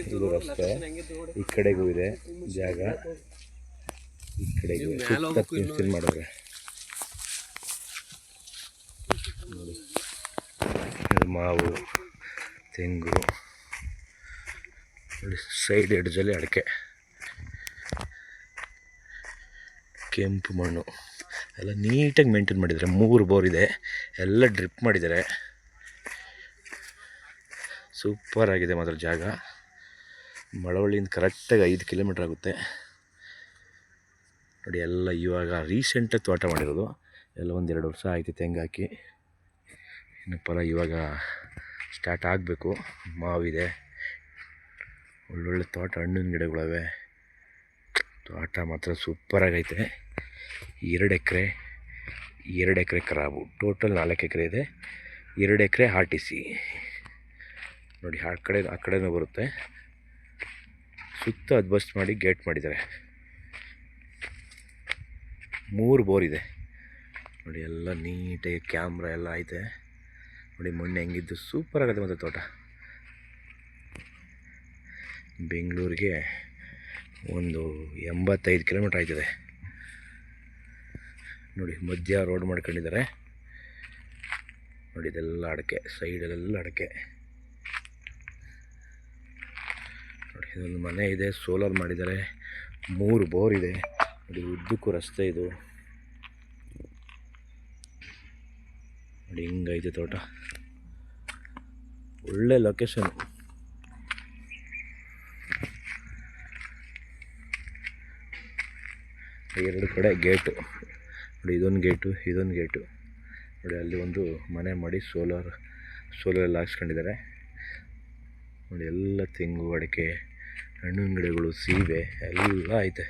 ಇದು ರಸ್ತೆ. ಈ ಕಡೆಗೂ ಇದೆ ಜಾಗ. ಈ ಕಡೆಗೂ ಫೆನ್ಸಿಂಗ್ ಮಾಡಿದ್ರೆ ನೋಡಿ. ಇದು ಮಾವು ತೆಂಗು ಸೈಡ್ ಎಡ್ಜಲ್ಲಿ ಅಡಿಕೆ. ಕೆಂಪು ಮಣ್ಣು. ಎಲ್ಲ ನೀಟಾಗಿ ಮೇಂಟೈನ್ ಮಾಡಿದ್ದಾರೆ. ಮೂರು ಬೋರ್ ಇದೆ. ಎಲ್ಲ ಡ್ರಿಪ್ ಮಾಡಿದ್ದಾರೆ. ಸೂಪರ್ ಆಗಿದೆ ಮಾತ್ರ ಜಾಗ. ಮಳವಳ್ಳಿಯಿಂದ ಕರೆಕ್ಟಾಗಿ ಐದು ಕಿಲೋಮೀಟ್ರ್ ಆಗುತ್ತೆ. ನೋಡಿ, ಎಲ್ಲ ಇವಾಗ ರೀಸೆಂಟಾಗಿ ತೋಟ ಮಾಡಿರೋದು. ಎಲ್ಲ ಒಂದೆರಡು ವರ್ಷ ಆಯಿತು ತೆಂಗಾಕಿ ಹಾಕಿ. ಇನ್ನು ಇವಾಗ ಸ್ಟಾರ್ಟ್ ಆಗಬೇಕು. ಮಾವಿದೆ. ಒಳ್ಳೊಳ್ಳೆ ತೋಟ, ಹಣ್ಣಿನ ಗಿಡಗಳವೆ. ತೋಟ ಮಾತ್ರ ಸೂಪರಾಗೈತೆ ಎರಡು ಎಕರೆ ಎರಡು ಎಕರೆ ಖರಾಬು ಟೋಟಲ್ ನಾಲ್ಕು ಎಕರೆ ಇದೆ. ಎರಡು ಎಕರೆ ಆರ್ ಟಿ ಸಿ. ನೋಡಿ, ಆ ಕಡೆ, ಆ ಕಡೆನೂ ಬರುತ್ತೆ. ಸುತ್ತ ಅದ್ಬಸ್ಟ್ ಮಾಡಿ ಗೇಟ್ ಮಾಡಿದ್ದಾರೆ. ಮೂರು ಬೋರ್ ಇದೆ. ನೋಡಿ, ಎಲ್ಲ ನೀಟಾಗಿ ಕ್ಯಾಮ್ರಾ ಎಲ್ಲ ಐತೆ. ನೋಡಿ, ಮೊನ್ನೆ ಹೆಂಗಿದ್ದು ಸೂಪರ್ ಆಗುತ್ತೆ ಮತ್ತು ತೋಟ. ಬೆಂಗಳೂರಿಗೆ ಒಂದು ಎಂಬತ್ತೈದು ಕಿಲೋಮೀಟ್ರ್ ಆಯ್ತದೆ. ನೋಡಿ, ಮಧ್ಯ ರೋಡ್ ಮಾಡ್ಕೊಂಡಿದ್ದಾರೆ. ನೋಡಿ, ಇದೆಲ್ಲ ಅಡಿಕೆ ಸೈಡಲ್ಲೆಲ್ಲ ಅಡಿಕೆ ನೋಡಿ ಇದೊಂದು ಮನೆ ಇದೆ, ಸೋಲಾರ್ ಮಾಡಿದ್ದಾರೆ. ಮೂರು ಬೋರ್ ಇದೆ. ನೋಡಿ ಉದ್ದಕ್ಕೂ ರಸ್ತೆ ಇದು. ನೋಡಿ, ಹಿಂಗೈತೆ ತೋಟ. ಒಳ್ಳೆ ಲೊಕೇಶನ್ ಎರಡು ಕಡೆ ಗೇಟು ನೋಡಿ, ಇದೊಂದು ಗೇಟು ಇದೊಂದು ಗೇಟು ನೋಡಿ, ಅಲ್ಲಿ ಒಂದು ಮನೆ ಮಾಡಿ ಸೋಲಾರ್ ಸೋಲಾರ್ ಎಲ್ಲ ಹಾಕ್ಸ್ಕೊಂಡಿದ್ದಾರೆ. ನೋಡಿ, ಎಲ್ಲ ತೆಂಗು ಅಡಿಕೆ. ಹಣ್ಣಿನ ಗಿಡಗಳು ಸೀಬೆ ಎಲ್ಲ ಐತೆ.